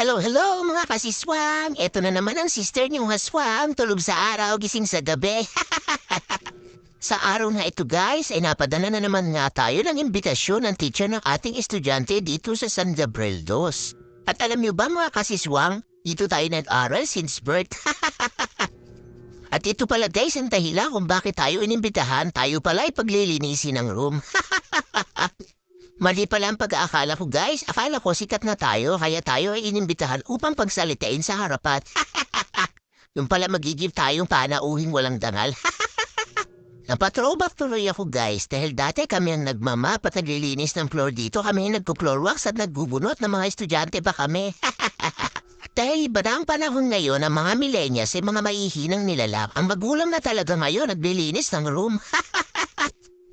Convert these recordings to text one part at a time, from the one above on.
Hello, hello mga kasiswam! Ito na naman ang sister niyong haswam, tulog sa araw, gising sa gabi. sa araw na ito guys, ay napadala na naman nga tayo ng imbitasyon ng teacher ng ating estudyante dito sa San Gabriel Dos. At alam niyo ba mga kasiswang, dito tayo nag-aral since birth. At ito pala guys ang dahilan kung bakit tayo inimbitahan, tayo pala ay paglilinisin ng room. Mali pala ang pag-aakala ko guys. Akala ko sikat na tayo kaya tayo ay inimbitahan upang pagsalitain sa harapan. Yung pala magigib tayong panauhing walang dangal. Napatrobak tuloy ako guys dahil dati kami ang nagmamap at naglilinis ng floor dito. Kami ang nagpo-floor wax at nagbubunot ng mga estudyante pa kami. dahil iba na ang panahon ngayon ng mga millennials ay mga maihinang nilalap. Ang magulang na talaga ngayon naglilinis ng room.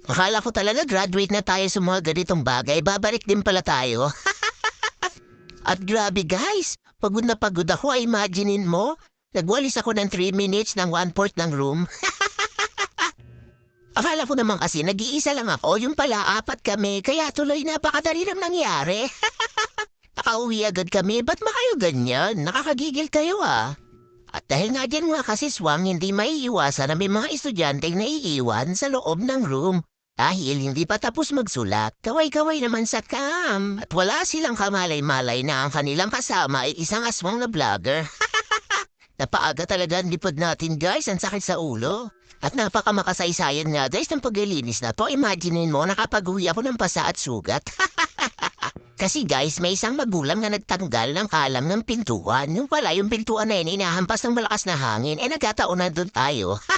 Akala ko talaga graduate na tayo sa mga ganitong bagay. Babalik din pala tayo. At grabe guys, pagod na pagod ako. Imaginein mo, nagwalis ako ng 3 minutes ng one-fourth ng room. Akala ko naman kasi nag-iisa lang ako, yung pala apat kami, kaya tuloy napakadali lang nangyari. Nakauwi agad kami, ba't ba kayo ganyan? Nakakagigil kayo ah. At dahil nga dyan nga kasi swang, hindi maiiwasan na may mga estudyante naiiwan sa loob ng room. Dahil hindi pa tapos magsulat, kaway-kaway naman sa cam. At wala silang kamalay-malay na ang kanilang kasama ay isang aswang na vlogger. Napaaga talaga ang lipod natin guys, ang sakit sa ulo. At napakamakasaysayan nga guys ng paglilinis na to. Imaginein mo nakapag-uwi ako ng pasa at sugat. Kasi guys, may isang magulang na nagtanggal ng kalam ng pintuan. Yung pala yung pintuan na yun inahampas ng malakas na hangin, eh nagkataon na doon tayo.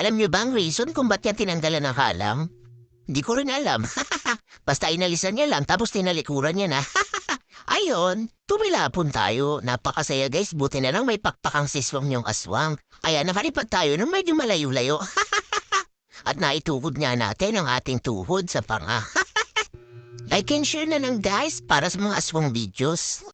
alam niyo ba ang reason kung ba't yan tinanggalan ng kalam? Hindi ko rin alam. Basta inalisan niya lang tapos tinalikuran niya na. Ayon, tumilapon tayo. Napakasaya guys, buti na lang may pakpakang siswang niyong aswang. Kaya nakalipad tayo ng medyo malayo-layo. At naitukod nga natin ang ating tuhod sa panga. Like and share na lang guys para sa mga aswang videos.